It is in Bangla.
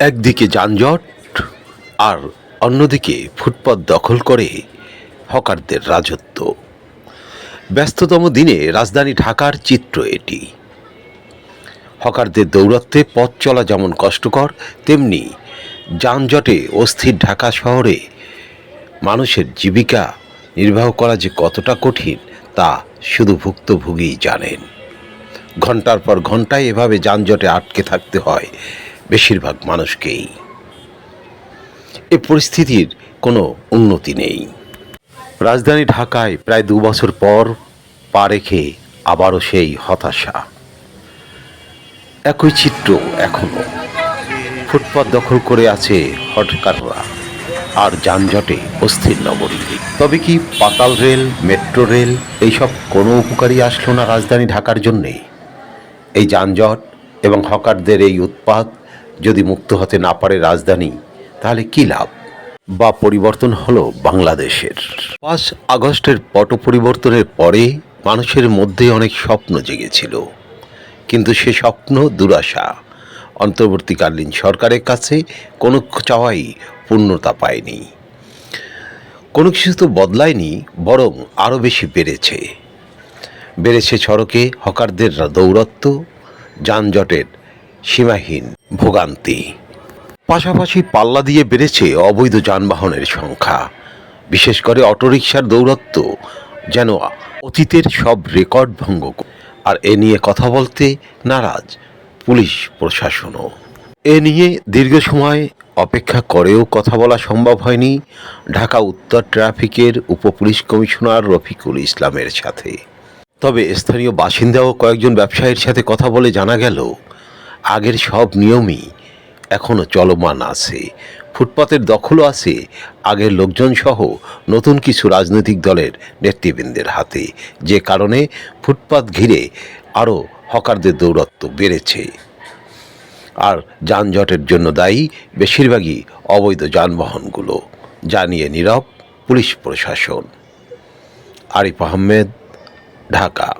একদিকে যানজট আর অন্যদিকে ফুটপাত দখল করে হকারদের রাজত্ব। ব্যস্ততম দিনে রাজধানী ঢাকার চিত্র এটি। হকারদের দৌরত্বে পথ চলা যেমন কষ্টকর, তেমনি যানজটে অস্থির ঢাকা শহরে মানুষের জীবিকা নির্বাহ করা যে কতটা কঠিন, তা শুধু ভুক্তভোগীই জানেন। ঘণ্টার পর ঘন্টায় এভাবে যানজটে আটকে থাকতে হয়। বেশিরভাগ মানুষকেই। এ পরিস্থিতির কোনো উন্নতি নেই। রাজধানী ঢাকায় প্রায় দু বছর পর পা রেখে আবারও সেই হতাশা। একই চিত্র এখনও। ফুটপাত দখল করে আছে হটকাররা। আর যানজটে অস্থির নগরী তবে কি পাতাল রেল, মেট্রো রেল, এইসব কোনো উপকারী আসলো না রাজধানী ঢাকার জন্যে? এই যানজট এবং হকারদের এই উৎপাত যদি মুক্ত হতে না পারে রাজধানী, তাহলে কি লাভ? বা পরিবর্তন হলো বাংলাদেশের। পাঁচ আগস্টের পট পরিবর্তনের পরে মানুষের মধ্যে অনেক স্বপ্ন জেগেছিল। কিন্তু সে স্বপ্ন দুরাশা। অন্তর্বর্তীকালীন সরকারের কাছে কোনো চাওয়াই পূর্ণতা পায়নি। কোনো কিছু তো বদলায়নি, বরং আরও বেশি বেড়েছে। বেড়েছে সড়কে হকারদের দৌরত্ব, যানজটের সীমাহীন ভোগান্তি। পাশাপাশি পাল্লা দিয়ে বেড়েছে অবৈধ যানবাহনের সংখ্যা। বিশেষ করে অটোরিকশার দৌরত্ব যেন অতীতের সব রেকর্ড ভঙ্গ আর এ নিয়ে কথা বলতে নারাজ পুলিশ প্রশাসনও। এ নিয়ে দীর্ঘ সময় অপেক্ষা করেও কথা বলা সম্ভব হয়নি ঢাকা উত্তর ট্রাফিকের উপপুলিশ কমিশনার রফিকুল ইসলামের সাথে। তবে স্থানীয় বাসিন্দা ও কয়েকজন ব্যবসায়ীর সাথে কথা বলে জানা গেল আগের সব নিয়মই এখনও চলমান আছে। ফুটপাতের দখলও আছে আগের লোকজন সহ নতুন কিছু রাজনৈতিক দলের নেতৃবৃন্দের হাতে। যে কারণে ফুটপাত ঘিরে আরও হকারদের দৌরত্ব বেড়েছে। আর যানজটের জন্য দায়ী বেশিরভাগই অবৈধ যানবাহনগুলো, জানিয়ে নীরব পুলিশ প্রশাসন। আরিফ আহমেদ, ঢাকা।